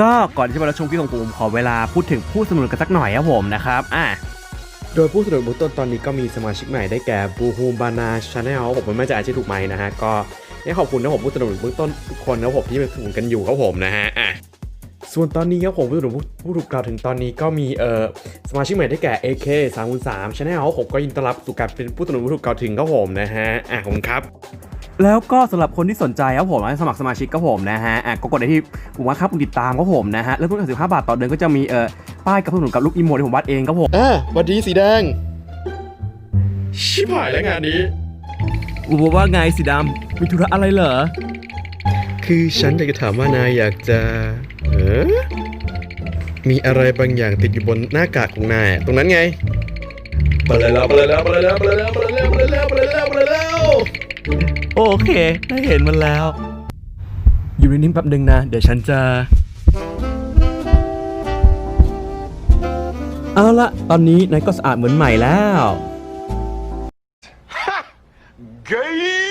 ก็ก่อนที่จะไปรับชมคลิปของผมขอเวลาพูดถึงผู้สนับสนุนกันสักหน่อยครับผมนะครับอะโดยผู้สนับสนุนเบื้องต้นตอนนี้ก็มีสมาชิกใหม่ได้แก่บูฮูบานาชาแนลผมไม่แน่ใจอ่านชื่อถูกไหมนะฮะก็อยากขอบคุณนะผมผู้สนับสนุนเบื้องต้นทุกคนนะผมที่เป็นสนุนกันอยู่ครับผมนะฮะอะส่วนตอนนี้ครับผมผู้สนับสนุนผู้ผู้ถูกกล่าวถึงตอนนี้ก็มีเอ่อสมาชิกใหม่ได้แก่ AK 3 3 3 Channel ผมก็ยินดีต้อนรับสู่การเป็นผู้สนับสนุนผู้ถูกกล่าวถึงครับผมนะฮะอะขอบคุณครับ แล้วก็สำหรับคนที่สนใจครับผมสมัครสมาชิกครับผมนะฮะอะก็กดได้ที่ปุ่มว่าครับปุ่มติดตามครับผมนะฮะเริ่มต้นสิบห้าบาทต่อเดือนก็จะมีเอ่อป้ายกับผู้สนับสนุนกับลูกอีโมที่ผมวาดเองครับผมอะวัสดีสีแดง ชิบหายแล้วงานนี้อุบว่าไงสีดำมีธุระอะไรเหรอ คือฉันอยากจะถามว่านายอยากจะเออมีอะไรบางอย่างติดอยู่บนหน้ากากของนาย ตรงนั้นไงไปเลยแล้วไปเลยแล้วไปเลยแล้วไปเลยแล้วไปเลยแล้ว โอเคได้เห็นมันแล้ว อยู่นนิ่งแป๊บนึงนะ เดี๋ยวฉันจะ เอาละตอนนี้นายก็สะอาดเหมือนใหม่แล้ว Gay!